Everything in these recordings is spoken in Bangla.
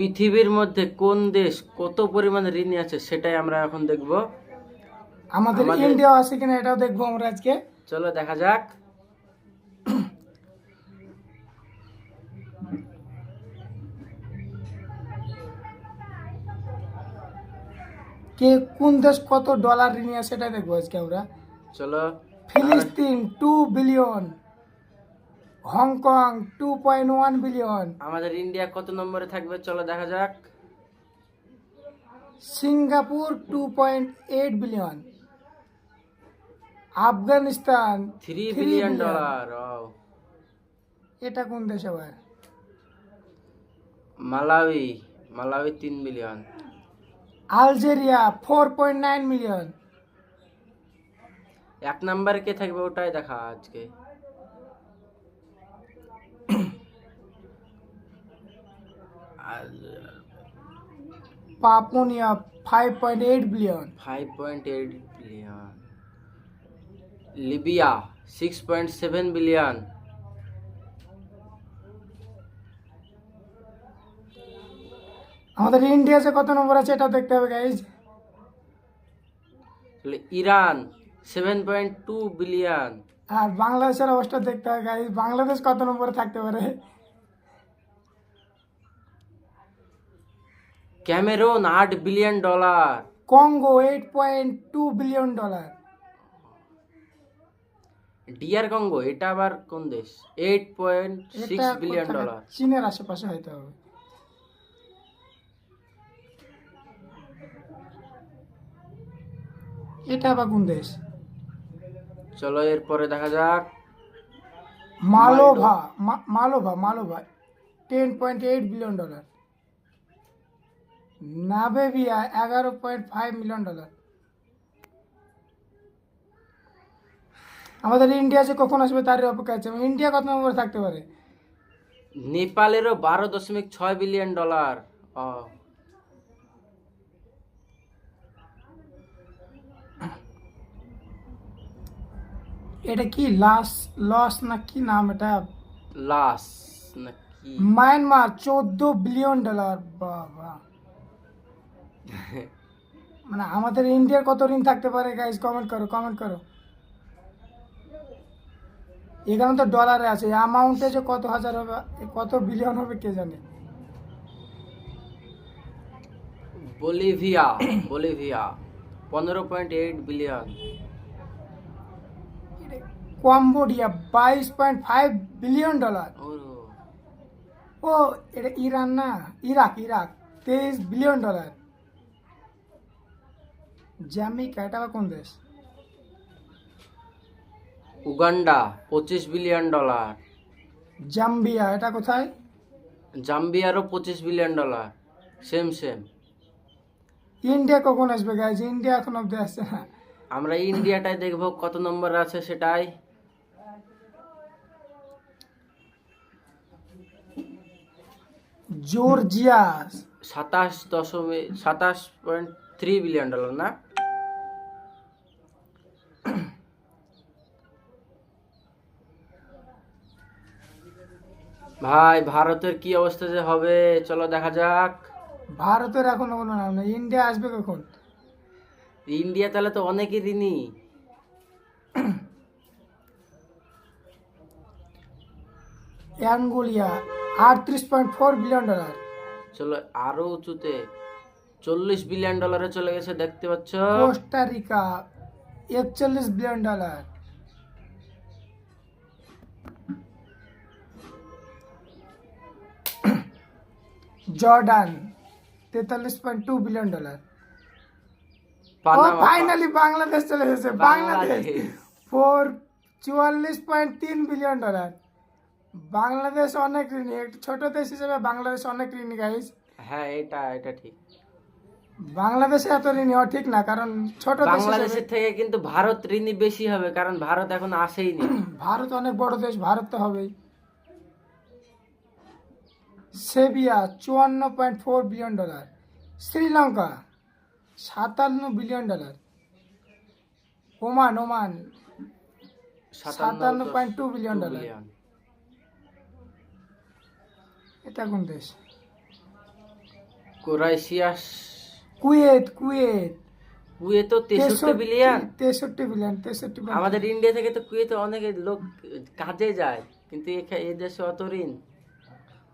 পৃথিবীর মধ্যে কোন দেশ কত পরিমাণে ঋণী আছে সেটাই আমরা এখন দেখব। আমাদের ইন্ডিয়া আছে কিনা এটাও দেখব আমরা আজকে। চলো দেখা যাক। কে কোন দেশ কত ডলার ঋণী আছে সেটা দেখব আজকে আমরা। চলো। ফিলিস্তিন two billion Hong Kong two point one billion আমাদের ইন্ডিয়া কত নম্বরে থাকবে? চলো দেখা যাক। Singapore two point eight billion Afghanistan three billion dollar এটা কোন দেশ আবার? মালাউই মালাউই তিন billion Algeria four point nine million এক নম্বরে কে থাকবে ওটাই দেখা আজকে। পাপুনিয়া five point eight billion five point eight billion Libya six point seven billion আমাদের ইন্ডিয়া যে কত নম্বর আছে এটা দেখতে হবে guys Iran seven point two billion আর বাংলাদেশের অবস্থা দেখতে হবে গাইজ বাংলাদেশ কত নম্বরে থাকতে পারে? ক্যামেরুন আট billion dollar. Congo eight point two billion dollar. Dear Congo এটা আবার কোন দেশ? Eight point six billion dollar. চীনের আশেপাশে হইতে হবে। এটা আবার কোন দেশ? চলো এরপরে দেখা যাক। মালোভা মালোভা। মালোভা ten point eight billion dollar নাবেভিয়া এগারো পয়েন্ট ফাইভ মিলিয়ন ডলার। আমাদের ইন্ডিয়া যে কখন আসবে তারই অপেক্ষা আছে। ইন্ডিয়া কত নম্বরে থাকতে পারে? নেপালেরও বারো দশমিক ছয় বিলিয়ন ডলার। এটা কি লাস লস না কি নাম এটা? লাস নাকি মায়ানমার চোদ্দ বিলিয়ন ডলার বাবা। মানে আমাদের ইন্ডিয়ার কত ঋণ থাকতে পারে গাইজ কমেন্ট করো কমেন্ট করো। এখানে তো ডলারে আছে। অ্যামাউন্টে যে কত হাজার হবে কত বিলিয়ন হবে কে জানে? বলিভিয়া বলিভিয়া পনেরো পয়েন্ট এইট বিলিয়ন কম্বোডিয়া বাইশ পয়েন্ট ফাইভ বিলিয়ন ডলার ও। এটা ইরান না ইরাক ইরাক তেইশ বিলিয়ন ডলার জ্যামিকা এটা কোন দেশ? উগান্ডা পঁচিশ বিলিয়ন ডলার। জাম্বিয়া এটা কোথায়? জাম্বিয়ারও পঁচিশ billion dollar. Same same. India কখন আসবে গাইজ ইন্ডিয়া এখন অব্দি আসছে না। আমরা ইন্ডিয়াটাই দেখব কত নম্বর আছে সেটাই। জর্জিয়া। সাতাশ দশমিক সাতাশ পয়েন্ট থ্রি বিলিয়ন ডলার না? ভাই ভারতের কি অবস্থা যে হবে? চলো দেখা যাক। ভারতের এখন কোনো নাম নেই। ইন্ডিয়া আসবে কখন? ইন্ডিয়া তাহলে তো অনেকই ঋণী অ্যাঙ্গুলিয়া আটত্রিশ পয়েন্ট ফোর বিলিয়ন ডলার। চলো আরও উঁচুতে। চল্লিশ বিলিয়ন ডলারে চলে গেছে দেখতে পাচ্ছ? কোস্টারিকা একচল্লিশ বিলিয়ন ডলার। জর্ডান তেতাল্লিশ পয়েন্ট টু বিলিয়ন ডলার ও ফাইনালি বাংলাদেশ চলে এসেছে বাংলাদেশ। ফোর চুয়াল্লিশ পয়েন্ট তিন বিলিয়ন ডলার বাংলাদেশ অনেক ঋণী একটু ছোট দেশ হিসেবে বাংলাদেশ অনেক ঋণী গাইস হ্যাঁ এটা এটা ঠিক। বাংলাদেশে এত ঋণী হওয়া ঠিক না কারণ ছোট বাংলাদেশের থেকে কিন্তু ভারত ঋণী বেশি হবে কারণ ভারত এখন আসেইনি ভারত অনেক বড় দেশ ভারত তো হবেই। সেভিয়া চুয়ান্ন point four billion dollar Sri Lanka সাতান্ন বিলিয়ন ডলার ওমান ওমান সাতান্ন পয়েন্ট টু বিলিয়ন ডলার। এটা কোন দেশ? ক্রোয়েশিয়াস কুয়েত কুয়েত। কুয়ে তো তেষট্টি বিলিয়ন? তেষট্টি বিলিয়ন তেষট্টি আমাদের ইন্ডিয়া থেকে তো কুয়েতে অনেক লোক কাজে যায় কিন্তু এ দেশে অত ঋণ।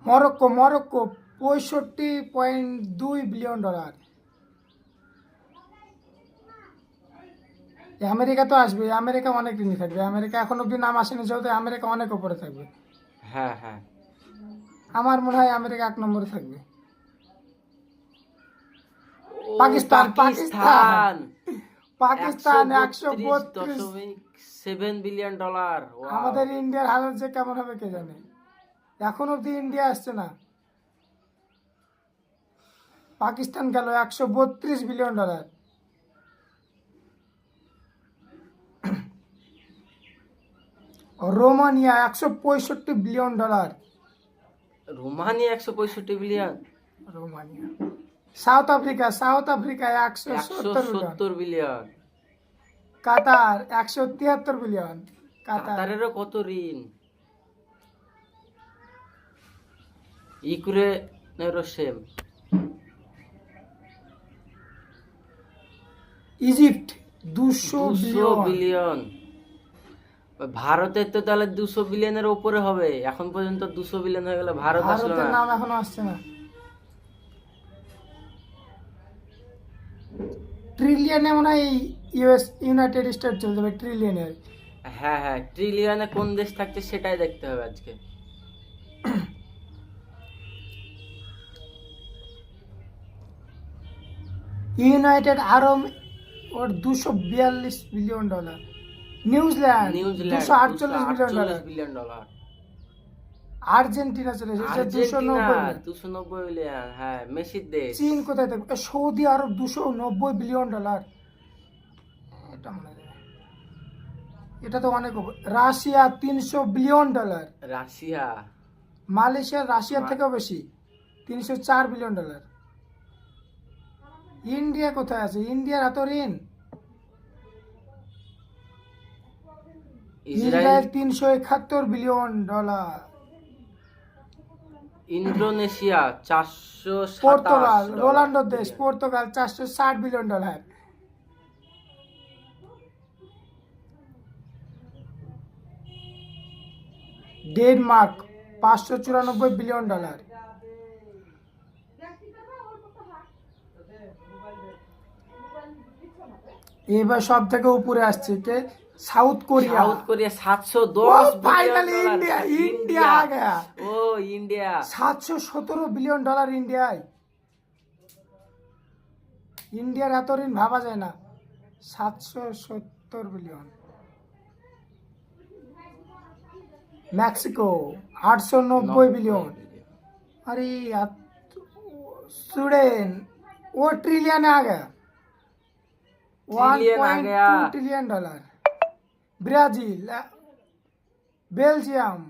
মরক্কো মরক্কো পঁয়ষট্টি পয়েন্ট দুই বিলিয়ন ডলার। আমেরিকা তো আসবে আমেরিকা অনেক ঋণী থাকবে। আমেরিকা এখন অব্দি নাম আসেনি যেহেতু আমেরিকা অনেক উপরে থাকবে। হ্যাঁ হ্যাঁ। আমার মনে হয় আমেরিকা এক নম্বরে থাকবে। পাকিস্তান, পাকিস্তান। পাকিস্তান একশো বত্রিশ সেভেন বিলিয়ন ডলার। আমাদের ইন্ডিয়ার হালত যে কেমন হবে কে জানে? এখন অব্দি ইন্ডিয়া আসছে না। পাকিস্তান গেল একশো বত্রিশ বিলিয়ন ডলার রোমানিয়া একশো পঁয়ষট্টি বিলিয়ন ডলার রোমানিয়া একশো পঁয়ষট্টি billion Romania. South Africa South Africa একশো সত্তর বিলিয়ন কাতার একশো তিয়াত্তর বিলিয়ন কাতার। কাতারেরও কত ঋণ? ইউক্রেনেরও সেম। ইজিপ্ট দুশো বিলিয়ন। ভারতের তো তাহলে দুশো বিলিয়নের উপরে হবে। এখন পর্যন্ত দুশো বিলিয়ন হয়ে গেলে ভারত আসলো না। নাম এখনও আসছে না। ট্রিলিয়নে মনে হয় ইউএস ইউনাইটেড স্টেট চলে যাবে ট্রিলিয়নের। হ্যাঁ হ্যাঁ ট্রিলিয়নে কোন দেশ থাকছে সেটাই দেখতে হবে আজকে। ইউনাইটেড আরব ওর দুশো বিয়াল্লিশ বিলিয়ন ডলার। নিউজিল্যান্ড দুশো আটচল্লিশ billion dollar. Billion dollar. Argentina চলে এসেছে দুশো নব্বই দুশো নব্বই বিলিয়ন হ্যাঁ মেসির দেশ। চীন কোথায় থাকবে? সৌদি আরব দুশো নব্বই বিলিয়ন ডলার। এটা মনে এটা তো অনেক। রাশিয়া তিনশো বিলিয়ন ডলার। রাশিয়া। মালয়েশিয়া রাশিয়ার থেকেও বেশি। তিনশো চার বিলিয়ন ডলার। ইন্ডিয়া কোথায় আছে? ইন্ডিয়ার এত ঋণ ইসরায়েল তিনশো একাত্তর বিলিয়ন ডলার। ইন্দোনেশিয়া চারশো পর্তুগাল রোনাল্ডো দেশ পর্তুগাল চারশো ষাট বিলিয়ন ডলার। ডেনমার্ক পাঁচশো চুরানব্বই বিলিয়ন ডলার। এবার সব থেকে উপরে আসছে কে? South Korea. South Korea 710 finally India. India আ গয়া। ও ইন্ডিয়া। 717 বিলিয়ন ডলার ইন্ডিয়ায়। ইন্ডিয়ার এত ঋণ ভাবা যায় না। 770 বিলিয়ন। Mexico 890 billion. আরে সুইডেন ও ট্রিলিয়ন আ গয়া। 1.2 trillion dollar Brazil Belgium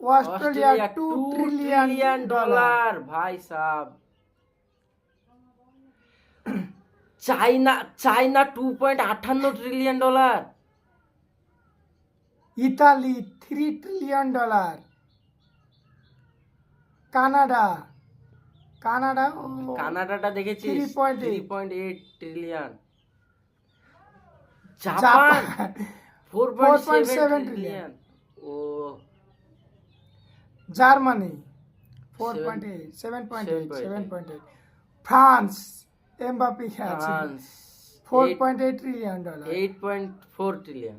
Australia two trillion dollar भाई साहब। চাইনা চাইনা টু পয়েন্ট আঠান্ন trillion dollar Italy three trillion dollar Canada Canada ও, কানাডাটা দেখেছিস? 3.8 three point eight trillion Japan. Japan? Four point 4.7 seven trillion। Trillion ও। Germany. Four Seven- point eight seven point eight 7.8 seven point eight France. Mbappe খেলছে। France. Four point eight trillion dollar eight point four trillion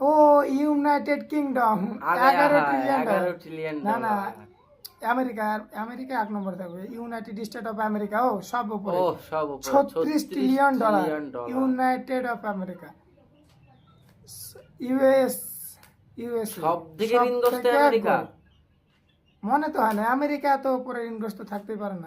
ও ইউনাইটেড কিংডম। এগারো ট্রিলিয়ন এগারো ডলার ট্রিলিয়ন না না ডলার আমেরিকা আমেরিকা এক নম্বর থাকবে। ইউনাইটেড স্টেট অফ আমেরিকা ও সব উপরে। ছত্রিশ trillion dollar United of America US US সব থেকে ঋণগ্রস্ত আমেরিকা। মনে তো হয় না আমেরিকা তো উপরে ঋণগ্রস্ত থাকতেই পারে না।